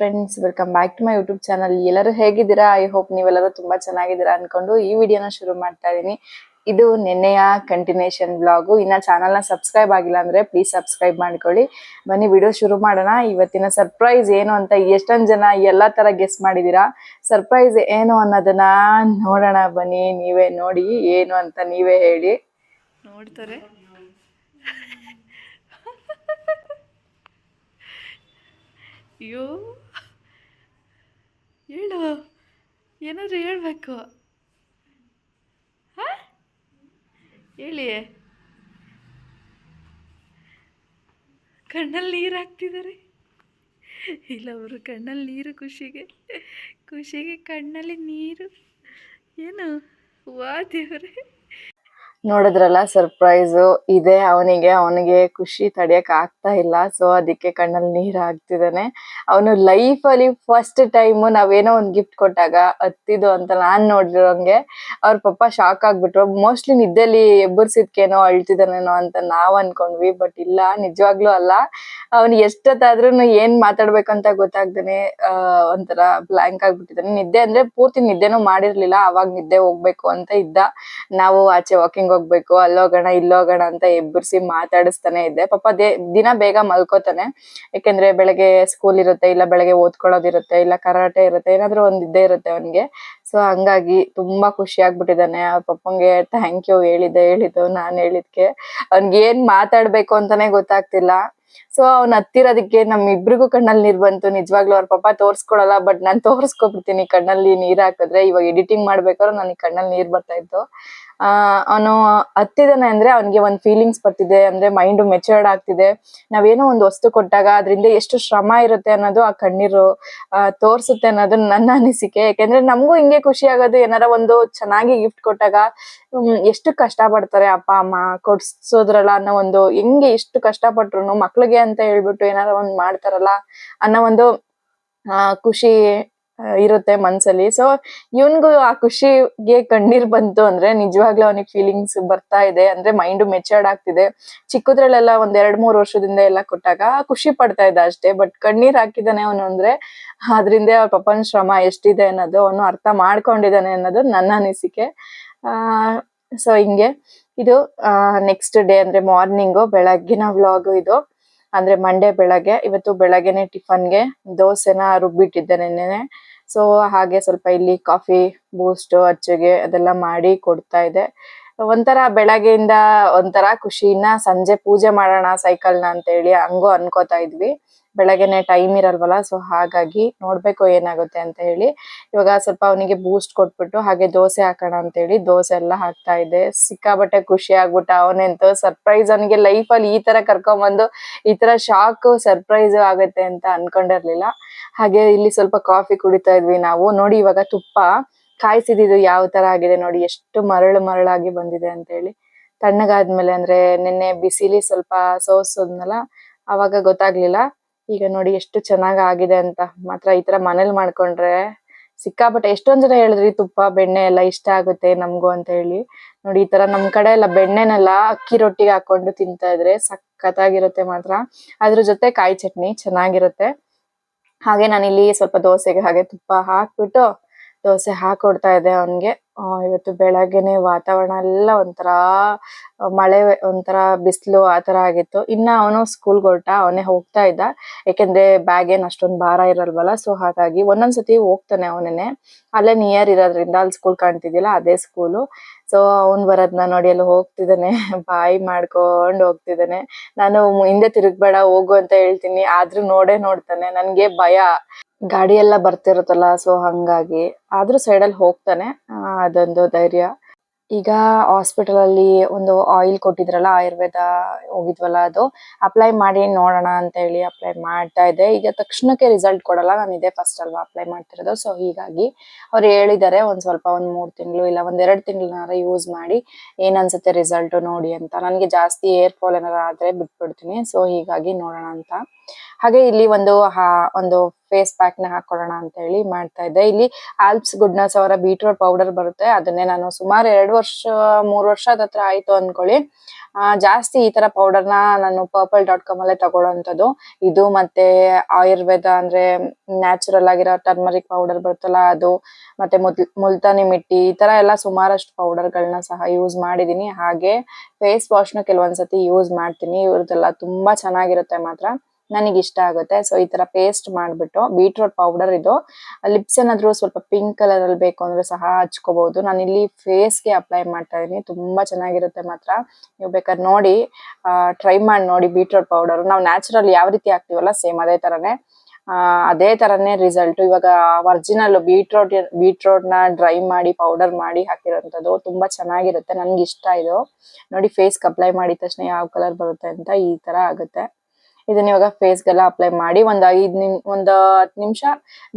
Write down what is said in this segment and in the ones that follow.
Friends welcome back to my YouTube channel ಎಲ್ಲರೂ ಹೇಗಿದ್ದೀರಾ? I hope ನೀವೆಲ್ಲರೂ ತುಂಬಾ ಚೆನ್ನಾಗಿದ್ದೀರಾ ಅನ್ಕೊಂಡು ಈ ವಿಡಿಯೋನ ಶುರು ಮಾಡ್ತಾ ಇದ್ದೀನಿ. ಇದು ನಿನ್ನೆಯ ಕಂಟಿನ್ಯೂಷನ್ ಬ್ಲಾಗು ಇನ್ನ ಚಾನಲ್ನ ಸಬ್ಸ್ಕ್ರೈಬ್ ಆಗಿಲ್ಲ ಅಂದ್ರೆ ಪ್ಲೀಸ್ ಸಬ್ಸ್ಕ್ರೈಬ್ ಮಾಡ್ಕೊಳ್ಳಿ. ಬನ್ನಿ ವಿಡಿಯೋ ಶುರು ಮಾಡೋಣ. ಇವತ್ತಿನ ಸರ್ಪ್ರೈಸ್ ಏನು ಅಂತ ಎಷ್ಟೊಂದು ಜನ ಎಲ್ಲಾ ತರ ಗೆಸ್ ಮಾಡಿದೀರಾ ಸರ್ಪ್ರೈಸ್ ಏನು ಅನ್ನೋದನ್ನ ನೋಡೋಣ ಬನ್ನಿ. ನೀವೇ ನೋಡಿ ಏನು ಅಂತ ನೀವೇ ಹೇಳಿ. ನೋಡ್ತಾರೆ. ಅಯ್ಯೋ. ಹೇಳು, ಏನಾದರೂ ಹೇಳ್ಬೇಕು. ಹಾ? ಹೇಳಿ. ಕಣ್ಣಲ್ಲಿ ನೀರು ಹಾಕ್ತಿದ್ದಾರೆ ಇಲ್ಲ ಅವರು ಕಣ್ಣಲ್ಲಿ ನೀರು, ಖುಷಿಗೆ ಖುಷಿಗೆ ಕಣ್ಣಲ್ಲಿ ನೀರು. ಏನು, ವಾ ದೇವರೇ. ನೋಡಿದ್ರಲ್ಲ ಸರ್ಪ್ರೈಸ್ ಇದೆ, ಅವನಿಗೆ ಅವನಿಗೆ ಖುಷಿ ತಡಿಯಕ್ ಆಗ್ತಾ ಇಲ್ಲ. ಸೊ ಅದಕ್ಕೆ ಕಣ್ಣಲ್ಲಿ ನೀರ್ ಹಾಕ್ತಿದ್ದಾನೆ. ಅವನು ಲೈಫ್ ಅಲ್ಲಿ ಫಸ್ಟ್ ಟೈಮ್ ನಾವೇನೋ ಒಂದ್ ಗಿಫ್ಟ್ ಕೊಟ್ಟಾಗ ಹತ್ತಿದ್ದು ಅಂತ ನಾನ್ ನೋಡಿರೋಂಗೆ ಅವ್ರ ಪಪ್ಪ ಶಾಕ್ ಆಗ್ಬಿಟ್ರು. ಮೋಸ್ಟ್ಲಿ ನಿದ್ದೆಲಿ ಎಬ್ಬರ್ಸಿದ್ಕೇನೋ ಅಳ್ತಿದಾನೇನೋ ಅಂತ ನಾವ್ ಅನ್ಕೊಂಡ್ವಿ ಬಟ್ ಇಲ್ಲ, ನಿಜವಾಗ್ಲೂ ಅಲ್ಲ. ಅವ್ನ್ ಎಷ್ಟೊತ್ತಾದ್ರೂ ಏನ್ ಮಾತಾಡ್ಬೇಕಂತ ಗೊತ್ತಾಗ್ದೇನೆ ಅಹ್ ಒಂಥರ ಬ್ಲಾಂಕ್ ಆಗ್ಬಿಟ್ಟಿದ್ದಾನೆ. ನಿದ್ದೆ ಅಂದ್ರೆ ಪೂರ್ತಿ ನಿದ್ದೆನೂ ಮಾಡಿರ್ಲಿಲ್ಲ, ಅವಾಗ ನಿದ್ದೆ ಹೋಗ್ಬೇಕು ಅಂತ ಇದ್ದ. ನಾವು ಆಚೆ ವಾಕಿಂಗ್ ಹೋಗ್ಬೇಕು ಅಲ್ಲೋಗೋಣ, ಇಲ್ಲೋಗೋಣ ಅಂತ ಎಬ್ಬರ್ಸಿ ಮಾತಾಡಿಸ್ತಾನೆ ಇದ್ದೆ. ಪಾಪ ದೇ, ದಿನ ಬೇಗ ಮಲ್ಕೋತಾನೆ. ಯಾಕೆಂದ್ರೆ ಬೆಳಗ್ಗೆ ಸ್ಕೂಲ್ ಇರುತ್ತೆ, ಇಲ್ಲ ಬೆಳಗ್ಗೆ ಓದ್ಕೊಳ್ಳೋದಿರುತ್ತೆ ಇಲ್ಲ ಕರಾಟೆ ಇರುತ್ತೆ, ಏನಾದ್ರೂ ಒಂದ್ ಇದ್ದೇ ಇರುತ್ತೆ ಅವನ್ಗೆ. ಸೊ ಹಂಗಾಗಿ ತುಂಬಾ ಖುಷಿ ಆಗ್ಬಿಟ್ಟಿದ್ದಾನೆ. ಅವ್ರ ಪಪ್ಪಂಗೆ ಥ್ಯಾಂಕ್ ಯು ಹೇಳಿದ್ದೆ, ಹೇಳಿದ್ದು, ನಾನ್ ಹೇಳಿದ್ಕೆ. ಅವ್ನ್ಗೆ ಏನ್ ಮಾತಾಡ್ಬೇಕು ಅಂತಾನೆ ಗೊತ್ತಾಗ್ತಿಲ್ಲ. ಸೊ ಅವ್ನ ಹತ್ತಿರೋದಕ್ಕೆ ನಮ್ ಇಬ್ರಿಗೂ ಕಣ್ಣಲ್ಲಿ ನೀರ್ ಬಂತು. ನಿಜವಾಗ್ಲೂ ಅವ್ರ ಪಾಪ ತೋರ್ಸ್ಕೊಳಲ್ಲ ಬಟ್ ನಾನ್ ತೋರ್ಸ್ಕೊಬಿಡ್ತೀನಿ. ಕಣ್ಣಲ್ಲಿ ನೀರ್ ಹಾಕಿದ್ರೆ, ಇವಾಗ ಎಡಿಟಿಂಗ್ ಮಾಡ್ಬೇಕಾದ್ರೆ ನನಗೆ ಕಣ್ಣಲ್ಲಿ ನೀರ್ ಬರ್ತಾ ಇತ್ತು. ಅವನು ಹತ್ತಿದಾನೆ ಅಂದ್ರೆ ಅವನಿಗೆ ಒಂದ್ ಫೀಲಿಂಗ್ಸ್ ಬರ್ತಿದೆ, ಅಂದ್ರೆ ಮೈಂಡ್ ಮೆಚೂರ್ಡ್ ಆಗ್ತಿದೆ. ನಾವೇನೋ ಒಂದು ವಸ್ತು ಕೊಟ್ಟಾಗ ಅದರಿಂದ ಎಷ್ಟು ಶ್ರಮ ಇರುತ್ತೆ ಅನ್ನೋದು ಆ ಕಣ್ಣೀರು ತೋರಿಸುತ್ತೆ ಅನ್ನೋದು ನನ್ನ ಅನಿಸಿಕೆ. ಯಾಕೆಂದ್ರೆ ನಮಗೂ ಹಿಂಗೆ ಖುಷಿ ಆಗೋದು, ಏನಾರ ಒಂದು ಚೆನ್ನಾಗಿ ಗಿಫ್ಟ್ ಕೊಟ್ಟಾಗ ಎಷ್ಟು ಕಷ್ಟ ಪಡ್ತಾರೆ ಅಪ್ಪ, ಅಮ್ಮ ಕೊಡ್ಸೋದ್ರಲ್ಲ ಅನ್ನೋ ಒಂದು, ಹೆಂಗೆ ಎಷ್ಟು ಕಷ್ಟ ಪಟ್ರು ಮಕ್ಳಿಗೆ ಅಂತ ಹೇಳ್ಬಿಟ್ಟು ಏನಾರ ಒಂದ್ ಮಾಡ್ತಾರಲ್ಲ ಅನ್ನೋ ಒಂದು, ಆ, ಖುಷಿ ಇರುತ್ತೆ ಮನ್ಸಲ್ಲಿ. ಸೊ ಇವನ್ಗೂ ಆ ಖುಷಿಗೆ ಕಣ್ಣೀರ್ ಬಂತು ಅಂದ್ರೆ ನಿಜವಾಗ್ಲೂ ಅವನಿಗೆ ಫೀಲಿಂಗ್ಸ್ ಬರ್ತಾ ಇದೆ. ಅಂದ್ರೆ ಮೈಂಡ್ ಮೆಚರ್ಡ್ ಆಗ್ತಿದೆ. ಚಿಕ್ಕದ್ರಲ್ಲೆಲ್ಲ ಒಂದ್ ಎರಡ್ ಮೂರ್ ವರ್ಷದಿಂದ ಎಲ್ಲ ಕೊಟ್ಟಾಗ ಖುಷಿ ಪಡ್ತಾ ಇದ್ದ ಅಷ್ಟೇ. ಬಟ್ ಕಣ್ಣೀರ್ ಹಾಕಿದಾನೆ ಅವನು ಅಂದ್ರೆ, ಅದ್ರಿಂದ ಅವ್ರ ಪಪ್ಪನ ಶ್ರಮ ಎಷ್ಟಿದೆ ಅನ್ನೋದು ಅವನು ಅರ್ಥ ಮಾಡ್ಕೊಂಡಿದ್ದಾನೆ ಅನ್ನೋದು ನನ್ನ ಅನಿಸಿಕೆ. ಆ ಸೊ ಹಿಂಗೆ. ಇದು ನೆಕ್ಸ್ಟ್ ಡೇ ಅಂದ್ರೆ ಮಾರ್ನಿಂಗು ಬೆಳಗ್ಗಿನ ವ್ಲಾಗ್ ಇದು. ಅಂದ್ರೆ ಮಂಡೇ ಬೆಳಗ್ಗೆ, ಇವತ್ತು ಬೆಳಗ್ಗೆನೆ ಟಿಫನ್ಗೆ ದೋಸೆನ ರುಬ್ಬಿಟ್ಟಿದ್ದೆ ನೆನ್ನೆನೆ. ಸೊ ಹಾಗೆ ಸ್ವಲ್ಪ ಇಲ್ಲಿ ಕಾಫಿ ಬೂಸ್ಟ್ ಅಚ್ಚಿಗೆ ಅದೆಲ್ಲ ಮಾಡಿ ಕೊಡ್ತಾ ಇದೆ. ಒಂಥರ ಬೆಳಗ್ಗೆಯಿಂದ ಒಂಥರ ಖುಷಿನ ಸಂಜೆ ಪೂಜೆ ಮಾಡೋಣ ಸೈಕಲ್ನ ಅಂತ ಹೇಳಿ ಹಂಗೂ ಅನ್ಕೋತಾ ಇದ್ವಿ. ಬೆಳಗ್ಗೆನೆ ಟೈಮ್ ಇರಲ್ವಲ್ಲ ಸೊ ಹಾಗಾಗಿ ನೋಡ್ಬೇಕು ಏನಾಗುತ್ತೆ ಅಂತ ಹೇಳಿ. ಇವಾಗ ಸ್ವಲ್ಪ ಅವನಿಗೆ ಬೂಸ್ಟ್ ಕೊಟ್ಬಿಟ್ಟು ಹಾಗೆ ದೋಸೆ ಹಾಕೋಣ ಅಂತ ಹೇಳಿ ದೋಸೆ ಎಲ್ಲ ಹಾಕ್ತಾ ಇದೆ ಸಿಕ್ಕಾಬಟ್ಟೆ ಖುಷಿ ಆಗ್ಬಿಟ್ಟ. ಅವನೆಂತೂ ಸರ್ಪ್ರೈಸ್ ಅವನಿಗೆ ಲೈಫ್ ಅಲ್ಲಿ ಈ ತರ ಕರ್ಕೊಂಬಂದು ಈ ತರ ಶಾಕ್ ಸರ್ಪ್ರೈಸ್ ಆಗುತ್ತೆ ಅಂತ ಅನ್ಕೊಂಡಿರ್ಲಿಲ್ಲ. ಹಾಗೆ ಇಲ್ಲಿ ಸ್ವಲ್ಪ ಕಾಫಿ ಕುಡಿತಾ ಇದ್ವಿ ನಾವು. ನೋಡಿ ಇವಾಗ ತುಪ್ಪ. ಕಾಯಿಸಿದ್ದು ಯಾವ ತರ ಆಗಿದೆ ನೋಡಿ, ಎಷ್ಟು ಮರಳು ಮರಳಾಗಿ ಬಂದಿದೆ ಅಂತ ಹೇಳಿ ತಣ್ಣಗಾದ್ಮೇಲೆ ಅಂದ್ರೆ ನಿನ್ನೆ ಬಿಸಿಲಿ ಸ್ವಲ್ಪ ಸೋಸೋದ್ನಲ್ಲ ಅವಾಗ ಗೊತ್ತಾಗ್ಲಿಲ್ಲ. ಈಗ ನೋಡಿ ಎಷ್ಟು ಚೆನ್ನಾಗ್ ಆಗಿದೆ ಅಂತ. ಮಾತ್ರ ಈ ತರ ಮನೇಲಿ ಮಾಡ್ಕೊಂಡ್ರೆ ಸಿಕ್ಕಾಪಟ್ಟೆ ಎಷ್ಟೊಂದ್ ಜನ ಹೇಳಿದ್ರಿ, ತುಪ್ಪ, ಬೆಣ್ಣೆ ಎಲ್ಲ ಇಷ್ಟ ಆಗುತ್ತೆ ನಮ್ಗೂ ಅಂತ ಹೇಳಿ. ನೋಡಿ, ಈ ತರ ನಮ್ ಕಡೆ ಎಲ್ಲ ಬೆಣ್ಣೆನೆಲ್ಲ ಅಕ್ಕಿ ರೊಟ್ಟಿಗೆ ಹಾಕೊಂಡು ತಿಂತಾ ಇದ್ರೆ ಸಖತ್ತಾಗಿರುತ್ತೆ ಮಾತ್ರ. ಅದ್ರ ಜೊತೆ ಕಾಯಿ ಚಟ್ನಿ ಚೆನ್ನಾಗಿರುತ್ತೆ. ಹಾಗೆ ನಾನಿಲ್ಲಿ ಸ್ವಲ್ಪ ದೋಸೆಗೆ ಹಾಗೆ ತುಪ್ಪ ಹಾಕ್ಬಿಟ್ಟು ದೋಸೆ ಹಾಕೊಡ್ತಾ ಇದೆ ಅವನ್ಗೆ. ಇವತ್ತು ಬೆಳಗ್ಗೆನೆ ವಾತಾವರಣ ಎಲ್ಲ ಒಂಥರ ಮಳೆ ಒಂಥರ ಬಿಸಿಲು ಆ ತರ ಆಗಿತ್ತು. ಇನ್ನ ಅವನು ಸ್ಕೂಲ್ ಹೊರಟ, ಅವನೇ ಹೋಗ್ತಾ ಇದ್ದ. ಯಾಕೆಂದ್ರೆ ಬ್ಯಾಗ್ ಏನ್ ಅಷ್ಟೊಂದ್ ಭಾರ ಇರಲ್ವಲ್ಲ ಸೊ ಹಾಗಾಗಿ ಒಂದೊಂದ್ಸತಿ ಹೋಗ್ತಾನೆ ಅವನೇನೆ. ಅಲ್ಲೇ ನಿಯರ್ ಇರೋದ್ರಿಂದ ಅಲ್ಲಿ ಸ್ಕೂಲ್ ಕಾಣ್ತಿದ್ಯಲ್ಲ ಅದೇ ಸ್ಕೂಲು ಸೊ ಅವ್ನ್ ಬರೋದ್ನ ನೋಡಿ ಅಲ್ಲಿ ಹೋಗ್ತಿದ್ದಾನೆ. ಬಾಯಿ ಮಾಡ್ಕೊಂಡ್ ಹೋಗ್ತಿದ್ದಾನೆ. ನಾನು ಹಿಂದೆ ತಿರುಗ್ಬೇಡ, ಹೋಗು ಅಂತ ಹೇಳ್ತೀನಿ. ಆದ್ರೂ ನೋಡೇ ನೋಡ್ತಾನೆ. ನನ್ಗೆ ಭಯ. ಗಾಡಿ ಎಲ್ಲ ಬರ್ತಿರುತ್ತಲ್ಲ ಸೊ ಹಂಗಾಗಿ. ಆದ್ರೂ ಸೈಡಲ್ಲಿ ಹೋಗ್ತಾನೆ. ಆ, ಅದೊಂದು ಧೈರ್ಯ. ಈಗ ಹಾಸ್ಪಿಟಲ್ ಅಲ್ಲಿ ಒಂದು ಆಯಿಲ್ ಕೊಟ್ಟಿದ್ರಲ್ಲ ಆಯುರ್ವೇದ ಹೋಗಿದ್ವಲ್ಲ ಅದು. ಅಪ್ಲೈ ಮಾಡಿ ನೋಡೋಣ ಅಂತ ಹೇಳಿ ಅಪ್ಲೈ ಮಾಡ್ತಾ ಇದ್ದೆ. ಈಗ ತಕ್ಷಣಕ್ಕೆ ರಿಸಲ್ಟ್ ಕೊಡಲ್ಲ. ನಾನು ಇದೇ ಫಸ್ಟ್ ಅಲ್ವಾ ಅಪ್ಲೈ ಮಾಡ್ತಿರೋದು. ಸೊ ಹೀಗಾಗಿ ಅವ್ರು ಹೇಳಿದ್ದಾರೆ ಒಂದ್ ಸ್ವಲ್ಪ ಒಂದ್ ಮೂರ್ ತಿಂಗಳು ಇಲ್ಲ ಒಂದ್ ಎರಡ್ ತಿಂಗಳನ್ನಾರ ಯೂಸ್ ಮಾಡಿ ಏನ್ ಅನ್ಸುತ್ತೆ ರಿಸಲ್ಟ್ ನೋಡಿ ಅಂತ. ನನಗೆ ಜಾಸ್ತಿ ಏರ್ ಫಾಲ್ ಏನಾರ ಆದ್ರೆ ಬಿಟ್ಬಿಡ್ತೀನಿ. ಸೊ ಹೀಗಾಗಿ ನೋಡೋಣ ಅಂತ. ಹಾಗೆ ಇಲ್ಲಿ ಒಂದು ಒಂದು ಫೇಸ್ ಪ್ಯಾಕ್ನ ಹಾಕೊಳ್ಳೋಣ ಅಂತ ಹೇಳಿ ಮಾಡ್ತಾ ಇದ್ದೆ. ಇಲ್ಲಿ ಆಲ್ಪ್ಸ್ ಗುಡ್ನೆಸ್ ಅವರ ಬೀಟ್ರೂಟ್ ಪೌಡರ್ ಬರುತ್ತೆ. ಅದನ್ನೇ ನಾನು ಸುಮಾರು ಎರಡು ವರ್ಷ, ಮೂರು ವರ್ಷದ ಹತ್ರ ಆಯ್ತು ಅನ್ಕೊಳ್ಳಿ. ಜಾಸ್ತಿ ಈ ತರ ಪೌಡರ್ ನಾನು ಪರ್ಪಲ್ ಡಾಟ್ ಕಾಮ್ ಅಲ್ಲೇ ತಗೊಳ್ಳೋಂಥದ್ದು. ಇದು ಮತ್ತೆ ಆಯುರ್ವೇದ ಅಂದ್ರೆ ನ್ಯಾಚುರಲ್ ಆಗಿರೋ ಟರ್ಮರಿಕ್ ಪೌಡರ್ ಬರುತ್ತಲ್ಲ ಅದು, ಮತ್ತೆ ಮುಲ್- ಮುಲ್ತಾನಿ ಮಿಟ್ಟಿ, ಈ ತರ ಎಲ್ಲ ಸುಮಾರಷ್ಟು ಪೌಡರ್ ಗಳನ್ನ ಸಹ ಯೂಸ್ ಮಾಡಿದೀನಿ ಹಾಗೆ ಫೇಸ್ ವಾಶ್ನ ಕೆಲವೊಂದ್ಸತಿ ಯೂಸ್ ಮಾಡ್ತೀನಿ. ಇವ್ರದ್ದೆಲ್ಲ ತುಂಬಾ ಚೆನ್ನಾಗಿರುತ್ತೆ ಮಾತ್ರ. ನನಗೆ ಇಷ್ಟ ಆಗುತ್ತೆ. ಸೊ ಈ ತರ ಪೇಸ್ಟ್ ಮಾಡ್ಬಿಟ್ಟು ಬೀಟ್ರೂಟ್ ಪೌಡರ್ ಇದು. ಲಿಪ್ಸ್ ಏನಾದ್ರು ಸ್ವಲ್ಪ ಪಿಂಕ್ ಕಲರ್ ಅಲ್ಲಿ ಬೇಕು ಅಂದ್ರೆ ಸಹ ಹಚ್ಕೋಬಹುದು ನಾನು ಇಲ್ಲಿ ಫೇಸ್ಗೆ ಅಪ್ಲೈ ಮಾಡ್ತಾ ಇದೀನಿ. ತುಂಬಾ ಚೆನ್ನಾಗಿರುತ್ತೆ ಮಾತ್ರ. ನೀವು ಬೇಕಾದ್ರೆ ನೋಡಿ ಟ್ರೈ ಮಾಡಿ ನೋಡಿ ಬೀಟ್ರೂಟ್ ಪೌಡರ್ ನಾವು ನ್ಯಾಚುರಲ್ ಯಾವ ರೀತಿ ಹಾಕ್ತಿವಲ್ಲ ಸೇಮ್ ಅದೇ ತರನೇ. ಅದೇ ತರನೇ ರಿಸಲ್ಟ್ ಇವಾಗ ಒರಿಜಿನಲ್ ಬೀಟ್ರೋಟ್ ಬೀಟ್ರೋಟ್ನ ಡ್ರೈ ಮಾಡಿ ಪೌಡರ್ ಮಾಡಿ ಹಾಕಿರೋಂಥದ್ದು ತುಂಬಾ ಚೆನ್ನಾಗಿರುತ್ತೆ. ನನ್ಗೆ ಇಷ್ಟ ಇದು. ನೋಡಿ ಫೇಸ್ ಅಪ್ಲೈ ಮಾಡಿದ ತಕ್ಷಣ ಯಾವ ಕಲರ್ ಬರುತ್ತೆ ಅಂತ ಈ ತರ ಆಗುತ್ತೆ. ಇದನ್ನ ಇವಾಗ ಫೇಸ್ ಗೆಲ್ಲ ಅಪ್ಲೈ ಮಾಡಿ ಒಂದ್ ಐದ್ ನಿಮ್, ಒಂದ್ ಹತ್ತು ನಿಮಿಷ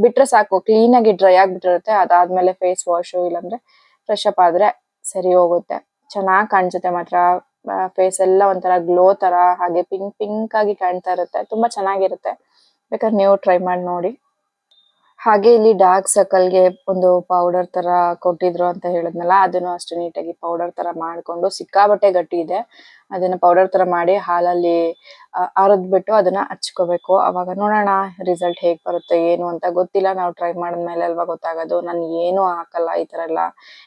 ಬಿಟ್ರೆ ಸಾಕು. ಕ್ಲೀನ್ ಆಗಿ ಡ್ರೈ ಆಗಿಬಿಟ್ಟಿರುತ್ತೆ. ಅದಾದ್ಮೇಲೆ ಫೇಸ್ ವಾಶ್ ಇಲ್ಲಾಂದ್ರೆ ಫ್ರೆಶ್ ಅಪ್ ಆದ್ರೆ ಸರಿ ಹೋಗುತ್ತೆ. ಚೆನ್ನಾಗ್ ಕಾಣ್ಸುತ್ತೆ ಮಾತ್ರ. ಫೇಸ್ ಎಲ್ಲ ಒಂಥರ ಗ್ಲೋ ತರ, ಹಾಗೆ ಪಿಂಕ್ ಪಿಂಕ್ ಆಗಿ ಕಾಣ್ತಾ ಇರುತ್ತೆ. ತುಂಬಾ ಚೆನ್ನಾಗಿರುತ್ತೆ. ಬೇಕಾದ್ರೆ ನೀವು ಟ್ರೈ ಮಾಡಿ ನೋಡಿ. ಹಾಗೆ ಇಲ್ಲಿ ಡಾರ್ಕ್ ಸರ್ಕಲ್ಗೆ ಒಂದು ಪೌಡರ್ ತರ ಕೊಟ್ಟಿದ್ರು ಅಂತ ಹೇಳಿದ್ನಲ್ಲ, ಅದನ್ನು ಅಷ್ಟು ನೀಟಾಗಿ ಪೌಡರ್ ತರ ಮಾಡ್ಕೊಂಡು ಸಿಕ್ಕಾಬಟ್ಟೆ ಗಟ್ಟಿ ಇದೆ. ಅದನ್ನ ಪೌಡರ್ ತರ ಮಾಡಿ ಹಾಲಲ್ಲಿ ಅರದ್ಬಿಟ್ಟು ಅದನ್ನ ಹಚ್ಕೋಬೇಕು. ಅವಾಗ ನೋಡೋಣ ರಿಸಲ್ಟ್ ಹೇಗ್ ಬರುತ್ತೆ, ಏನು ಅಂತ. ಗೊತ್ತಿಲ್ಲ, ನಾವು ಟ್ರೈ ಮಾಡಿದ್ಮೇಲೆ ಅಲ್ವಾ ಗೊತ್ತಾಗೋದು. ನಾನು ಏನು ಹಾಕಲ್ಲ ಈ ತರ ಎಲ್ಲ.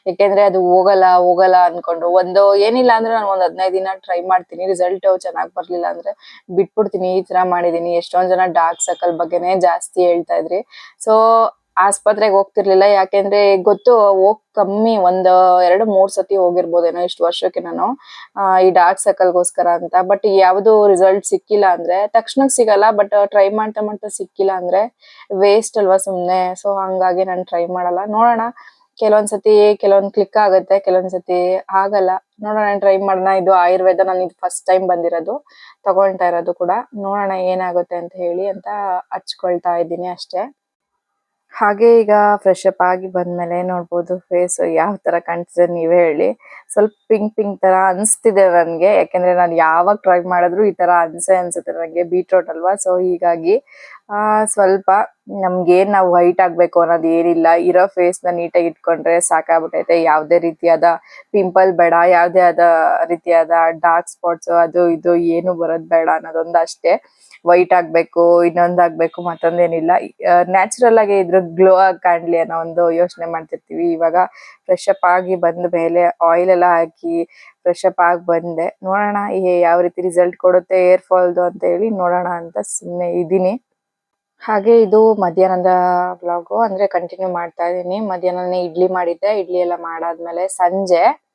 ಯಾಕೆಂದ್ರೆ ಅದು ಹೋಗಲ್ಲ ಹೋಗಲ್ಲ ಅನ್ಕೊಂಡು. ಒಂದು ಏನಿಲ್ಲ ಅಂದ್ರೆ ನಾನು ಒಂದ್ ಹದಿನೈದು ದಿನ ಟ್ರೈ ಮಾಡ್ತೀನಿ. ರಿಸಲ್ಟ್ ಚೆನ್ನಾಗ್ ಬರ್ಲಿಲ್ಲ ಅಂದ್ರೆ ಬಿಟ್ಬಿಡ್ತೀನಿ. ಈ ತರ ಮಾಡಿದೀನಿ. ಎಷ್ಟೊಂದ್ ಜನ ಡಾರ್ಕ್ ಸರ್ಕಲ್ ಬಗ್ಗೆನೇ ಜಾಸ್ತಿ ಹೇಳ್ತಾ ಇದ್ರಿ. ಸೊ ಆಸ್ಪತ್ರೆಗೆ ಹೋಗ್ತಿರ್ಲಿಲ್ಲ. ಯಾಕೆಂದ್ರೆ ಗೊತ್ತು ಹೋಗ್ ಕಮ್ಮಿ ಒಂದ್ ಎರಡು, ಮೂರ್ ಸತಿ ಹೋಗಿರ್ಬೋದೇನೋ ಇಷ್ಟು ವರ್ಷಕ್ಕೆ ನಾನು ಈ ಡಾರ್ಕ್ ಸರ್ಕಲ್ಗೋಸ್ಕರ ಅಂತ. ಬಟ್ ಯಾವ್ದು ರಿಸಲ್ಟ್ ಸಿಕ್ಕಿಲ್ಲ ಅಂದ್ರೆ ತಕ್ಷಣಕ್ ಸಿಗಲ್ಲ ಬಟ್ ಟ್ರೈ ಮಾಡ್ತಾ ಮಾಡ್ತಾ ಸಿಕ್ಕಿಲ್ಲ ಅಂದ್ರೆ ವೇಸ್ಟ್ ಅಲ್ವಾ ಸುಮ್ನೆ. ಸೊ ಹಂಗಾಗಿ ನಾನು ಟ್ರೈ ಮಾಡಲ್ಲ. ನೋಡೋಣ. ಕೆಲವೊಂದ್ಸತಿ ಕೆಲವೊಂದ್ ಕ್ಲಿಕ್ ಆಗುತ್ತೆ ಕೆಲವೊಂದ್ಸತಿ ಆಗಲ್ಲ. ನೋಡೋಣ ಟ್ರೈ ಮಾಡೋಣ. ಇದು ಆಯುರ್ವೇದ, ನಾನು ಇದು ಫಸ್ಟ್ ಟೈಮ್ ಬಂದಿರೋದು. ತಗೊಳ್ತಾ ಇರೋದು ಕೂಡ. ನೋಡೋಣ ಏನಾಗುತ್ತೆ ಅಂತ ಹೇಳಿ ಅಂತ ಹಚ್ಕೊಳ್ತಾ ಇದ್ದೀನಿ ಅಷ್ಟೇ. ಹಾಗೆ ಈಗ ಫ್ರೆಶ್ ಅಪ್ ಆಗಿ ಬಂದ್ಮೇಲೆ ನೋಡ್ಬೋದು ಫೇಸ್ ಯಾವ ತರ ಕಾಣ್ತಿದೆ ನೀವೇ ಹೇಳಿ. ಸ್ವಲ್ಪ ಪಿಂಕ್ ಪಿಂಕ್ ತರ ಅನ್ಸ್ತಿದೆ ನನಗೆ. ಯಾಕಂದ್ರೆ ನಾನು ಯಾವಾಗ ಟ್ರೈ ಮಾಡಿದ್ರು ಈ ತರ ಅನ್ಸೆ ಅನ್ಸುತ್ತೆ ನನಗೆ ಬೀಟ್ರೋಟ್ ಅಲ್ವಾ? ಸೊ ಹೀಗಾಗಿ, ಆ, ಸ್ವಲ್ಪ ಏನ್ ನಾವು ವೈಟ್ ಆಗ್ಬೇಕು ಅನ್ನೋದು ಏನಿಲ್ಲ. ಇರೋ ಫೇಸ್ನ ನೀಟಾಗಿ ಇಟ್ಕೊಂಡ್ರೆ ಸಾಕಾಗ್ಬಿಟ್ಟೈತೆ ಯಾವ್ದೇ ರೀತಿಯಾದ ಪಿಂಪಲ್ ಬೇಡ, ಯಾವ್ದೇ ಆದ ರೀತಿಯಾದ ಡಾರ್ಕ್ ಸ್ಪಾಟ್ಸ್ ಅದು ಇದು ಏನು ಬರೋದ್ ಬೇಡ ಅನ್ನೋದೊಂದು ಅಷ್ಟೇ. ವೈಟ್ ಆಗ್ಬೇಕು ಇನ್ನೊಂದಾಗ್ಬೇಕು ಮತ್ತೊಂದೇನಿಲ್ಲ ನ್ಯಾಚುರಲ್ ಆಗಿ ಇದ್ರ ಗ್ಲೋ ಆಗಿ ಕಾಣ್ಲಿ ಅನ್ನೋ ಒಂದು ಯೋಚನೆ ಮಾಡ್ತಿರ್ತೀವಿ. ಇವಾಗ ಫ್ರೆಶ್ ಅಪ್ ಆಗಿ ಬಂದ ಮೇಲೆ ಆಯಿಲ್ ಎಲ್ಲ ಹಾಕಿ ಫ್ರೆಶ್ ಅಪ್ ಆಗಿ ಬಂದೆ. ನೋಡೋಣ ಏ- ಯಾವ ರೀತಿ ರಿಸಲ್ಟ್ ಕೊಡುತ್ತೆ ಏರ್ ಫಾಲ್ದು ಅಂತ ಹೇಳಿ ನೋಡೋಣ ಅಂತ ಸುಮ್ಮನೆ ಇದ್ದೀನಿ. ಹಾಗೆ ಇದು ಮಧ್ಯಾಹ್ನದ ಬ್ಲಾಗು ಅಂದ್ರೆ ಕಂಟಿನ್ಯೂ ಮಾಡ್ತಾ ಇದ್ದೀನಿ. ಮಧ್ಯಾಹ್ನನೇ ಇಡ್ಲಿ ಮಾಡಿದ್ದೆ. ಇಡ್ಲಿ ಎಲ್ಲ ಮಾಡಾದ್ಮೇಲೆ ಸಂಜೆ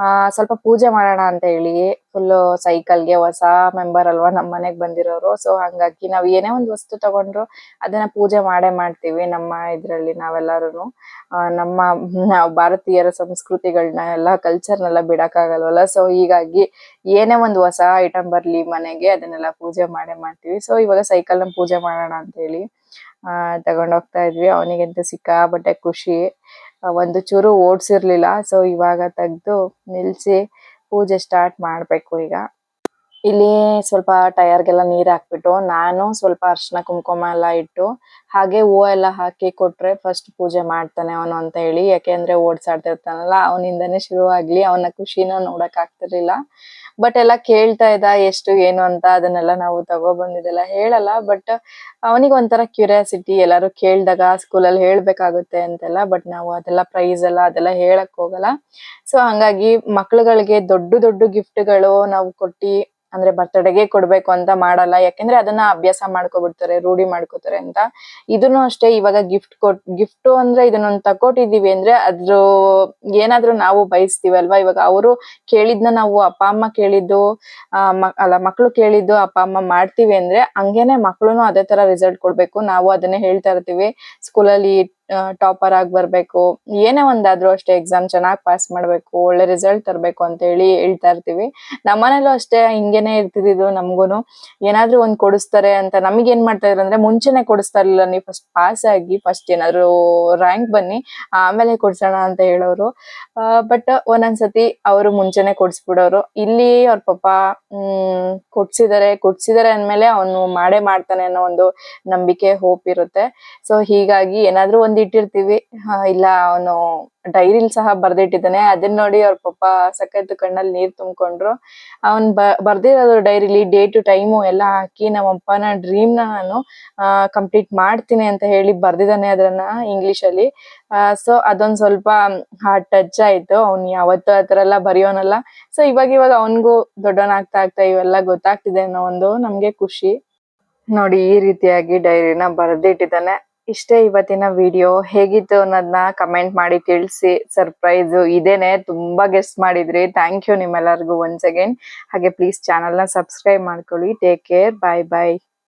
ಆ, ಸ್ವಲ್ಪ ಪೂಜೆ ಮಾಡೋಣ ಅಂತ ಹೇಳಿ ಫುಲ್ ಸೈಕಲ್ಗೆ ಹೊಸ ಮೆಂಬರ್ ಅಲ್ವಾ ನಮ್ ಮನೆಗ್ ಬಂದಿರೋರು. ಸೊ ಹಂಗಾಗಿ ನಾವ್ ಏನೇ ಒಂದ್ ವಸ್ತು ತಗೊಂಡ್ರು ಅದನ್ನ ಪೂಜೆ ಮಾಡೇ ಮಾಡ್ತೀವಿ ನಮ್ಮ ಇದ್ರಲ್ಲಿ ನಾವೆಲ್ಲರೂ ನಮ್ಮ, ನಾವು ಭಾರತೀಯರ ಸಂಸ್ಕೃತಿಗಳನ್ನ ಎಲ್ಲ ಕಲ್ಚರ್ನೆಲ್ಲ ಬಿಡಕ್ಕಾಗಲ್ವಲ್ಲ? ಸೊ ಹೀಗಾಗಿ ಏನೇ ಒಂದ್ ಹೊಸ ಐಟಮ್ ಬರ್ಲಿ ಮನೆಗೆ ಅದನ್ನೆಲ್ಲ ಪೂಜೆ ಮಾಡೇ ಮಾಡ್ತೀವಿ. ಸೊ ಇವಾಗ ಸೈಕಲ್ನ ಪೂಜೆ ಮಾಡೋಣ ಅಂತ ಹೇಳಿ, ಆ ತಗೊಂಡ್ ಹೋಗ್ತಾ ಇದ್ವಿ. ಅವನಿಗಂತೂ ಸಿಕ್ಕಾಪಟ್ಟೆ ಖುಷಿ. ಒಂದು ಚೂರು ಓಡ್ಸಿರ್ಲಿಲ್ಲ. ಸೊ ಇವಾಗ ತೆಗ್ದು ನಿಲ್ಸಿ ಪೂಜೆ ಸ್ಟಾರ್ಟ್ ಮಾಡಬೇಕು ಈಗ. ಇಲ್ಲಿ ಸ್ವಲ್ಪ ಟಯರ್ಗೆಲ್ಲ ನೀರ್ ಹಾಕ್ಬಿಟ್ಟು ನಾನು ಸ್ವಲ್ಪ ಅರ್ಶಿನ ಕುಂಕುಮ ಎಲ್ಲ ಇಟ್ಟು ಹಾಗೆ ಹೂವು ಎಲ್ಲ ಹಾಕಿ ಕೊಟ್ರೆ ಫಸ್ಟ್ ಪೂಜೆ ಮಾಡ್ತಾನೆ ಅವನು ಅಂತ ಹೇಳಿ. ಯಾಕೆಂದ್ರೆ ಓಡ್ಸಾಡ್ತಿರ್ತಾನಲ್ಲ, ಅವನಿಂದಾನೇ ಶುರು ಆಗ್ಲಿ ಅವನ ಖುಷಿನ ನೋಡಕ್ ಆಗ್ತಿರ್ಲಿಲ್ಲ. ಬಟ್ ಎಲ್ಲ ಕೇಳ್ತಾ ಇದ್ದ, ಎಷ್ಟು, ಏನು ಅಂತ ಅದನ್ನೆಲ್ಲ ನಾವು ತಗೋ ಬಂದಿದ್ದೆಲ್ಲ ಹೇಳಲ್ಲ. ಬಟ್ ಅವನಿಗೆ ಒಂಥರ ಕ್ಯೂರಿಯಾಸಿಟಿ ಎಲ್ಲಾರು ಕೇಳ್ದಾಗ ಸ್ಕೂಲಲ್ಲಿ ಹೇಳ್ಬೇಕಾಗುತ್ತೆ ಅಂತೆಲ್ಲ. ಬಟ್ ನಾವು ಅದೆಲ್ಲ ಪ್ರೈಸ್ ಎಲ್ಲ ಅದೆಲ್ಲ ಹೇಳಕ್ ಹೋಗಲ್ಲ. ಸೊ ಹಂಗಾಗಿ ಮಕ್ಳುಗಳಿಗೆ ದೊಡ್ಡ ದೊಡ್ಡ ಗಿಫ್ಟ್ಗಳು ನಾವು ಕೊಟ್ಟಿ ಅಂದ್ರೆ ಬರ್ತ್ಡೇಗೆ ಕೊಡ್ಬೇಕು ಅಂತ ಮಾಡಲ್ಲ. ಯಾಕೆಂದ್ರೆ ಅದನ್ನ ಅಭ್ಯಾಸ ಮಾಡ್ಕೊಬಿಡ್ತಾರೆ, ರೂಢಿ ಮಾಡ್ಕೋತಾರೆ ಅಂತ. ಇದನ್ನು ಅಷ್ಟೇ ಇವಾಗ ಗಿಫ್ಟ್ ಕೊಟ್ ಗಿಫ್ಟ್ ಅಂದ್ರೆ ಇದನ್ನೊಂದ್ ತಕೊಟ್ಟಿದೀವಿ ಅಂದ್ರೆ ಅದ್ರ ಏನಾದ್ರೂ ನಾವು ಬಯಸ್ತೀವಲ್ವಾ? ಇವಾಗ ಅವರು ಕೇಳಿದ್ನ ನಾವು ಅಪ್ಪ, ಅಮ್ಮ ಕೇಳಿದ್ದು ಅಲ್ಲ ಮಕ್ಳು ಕೇಳಿದ್ದು ಅಪ್ಪ, ಅಮ್ಮ ಮಾಡ್ತೀವಿ ಅಂದ್ರೆ ಹಂಗೇನೆ ಮಕ್ಳುನು ಅದೇ ತರ ರಿಸಲ್ಟ್ ಕೊಡ್ಬೇಕು. ನಾವು ಅದನ್ನೇ ಹೇಳ್ತಾ ಇರ್ತೀವಿ. ಸ್ಕೂಲಲ್ಲಿ ಟಾಪರ್ ಆಗಿ ಬರ್ಬೇಕು. ಏನೇ ಒಂದಾದ್ರು ಅಷ್ಟೇ ಎಕ್ಸಾಮ್ ಚೆನ್ನಾಗಿ ಪಾಸ್ ಮಾಡ್ಬೇಕು, ಒಳ್ಳೆ ರಿಸಲ್ಟ್ ತರ್ಬೇಕು ಅಂತ ಹೇಳಿ ಹೇಳ್ತಾ ಇರ್ತೀವಿ. ನಮ್ಮನೇಲೂ ಅಷ್ಟೇ ಹಿಂಗೇನೆ ಇರ್ತಿದ್ದು ನಮ್ಗೂನು. ಏನಾದ್ರೂ ಒಂದ್ ಕೊಡಿಸ್ತಾರೆ ಅಂತ ನಮಗೆ ಏನ್ ಮಾಡ್ತಾ ಇದ್ರು ಅಂದ್ರೆ ಮುಂಚೆನೆ ಕೊಡಿಸ್ತಾ ಇರ್ಲಿಲ್ಲ. ನೀವು ಫಸ್ಟ್ ಪಾಸ್ ಆಗಿ ಫಸ್ಟ್ ಏನಾದ್ರು ರ್ಯಾಂಕ್ ಬನ್ನಿ, ಆಮೇಲೆ ಕೊಡ್ಸೋಣ ಅಂತ ಹೇಳೋರು. ಬಟ್ ಒಂದೊಂದ್ಸತಿ ಅವರು ಮುಂಚೆನೆ ಕೊಡ್ಸ್ಬಿಡೋರು. ಇಲ್ಲಿ ಅವ್ರ ಪಾಪ, ಹ್ಮ್, ಕೊಡ್ಸಿದಾರೆ ಕೊಡ್ಸಿದಾರೆ ಅಂದ್ಮೇಲೆ ಅವನು ಮಾಡೇ ಮಾಡ್ತಾನೆ ಅನ್ನೋ ಒಂದು ನಂಬಿಕೆ ಹೋಪ್ ಇರುತ್ತೆ. ಸೊ ಹೀಗಾಗಿ ಏನಾದ್ರೂ ಒಂದ್ ಇಟ್ಟಿರ್ತೀವಿ ಇಲ್ಲ, ಅವನು ಡೈರಿಲ್ ಸಹ ಬರ್ದಿಟ್ಟಿದ್ದಾನೆ. ಅದನ್ನ ನೋಡಿ ಅವ್ರ ಪಪ್ಪ ಸಖತ್ ಕಣ್ಣಲ್ಲಿ ನೀರ್ ತುಂಬಿಕೊಂಡ್ರು. ಅವ್ನ್ ಬ, ಬರ್ದಿರೋದು ಡೈರಿಲಿ ಡೇ ಟು ಟೈಮು ಎಲ್ಲ ಹಾಕಿ ನಮ್ಮ ಅಪ್ಪನ ಡ್ರೀಮ್ನ ನಾನು ಕಂಪ್ಲೀಟ್ ಮಾಡ್ತೀನಿ ಅಂತ ಹೇಳಿ ಬರ್ದಿದ್ದಾನೆ ಅದನ್ನ ಇಂಗ್ಲಿಷ್ ಅಲ್ಲಿ. ಸೊ ಅದೊಂದ್ ಸ್ವಲ್ಪ ಹಾರ್ಟ್ ಟಚ್ ಆಯ್ತು. ಅವ್ನ್ ಯಾವತ್ತೂ ಆತರ ಎಲ್ಲ ಬರೆಯೋನಲ್ಲ. ಸೊ ಇವಾಗ ಇವಾಗ ಅವನ್ಗೂ ದೊಡ್ಡವನಾಗ್ತಾ ಆಗ್ತಾ ಇವೆಲ್ಲ ಗೊತ್ತಾಗ್ತಿದೆ ಅನ್ನೋ ಒಂದು ನಮ್ಗೆ ಖುಷಿ. ನೋಡಿ ಈ ರೀತಿಯಾಗಿ ಡೈರಿನ ಬರೆದಿಟ್ಟಿದ್ದಾನೆ. ಇಷ್ಟೇ ಇವತ್ತಿನ ವಿಡಿಯೋ ಹೇಗಿತ್ತು ಅನ್ನೋದನ್ನ ಕಮೆಂಟ್ ಮಾಡಿ ತಿಳಿಸಿ. ಸರ್ಪ್ರೈಸ್ ಇದೇನೆ. ತುಂಬಾ ಗೆಸ್ಟ್ ಮಾಡಿದ್ರಿ. ಥ್ಯಾಂಕ್ ಯು ನಿಮ್ಮೆಲ್ಲರಿಗೂ ಒನ್ಸ್ ಅಗೇನ್ ಹಾಗೆ ಪ್ಲೀಸ್ ಚಾನಲ್ನ ಸಬ್ಸ್ಕ್ರೈಬ್ ಮಾಡ್ಕೊಳ್ಳಿ. Take care bye bye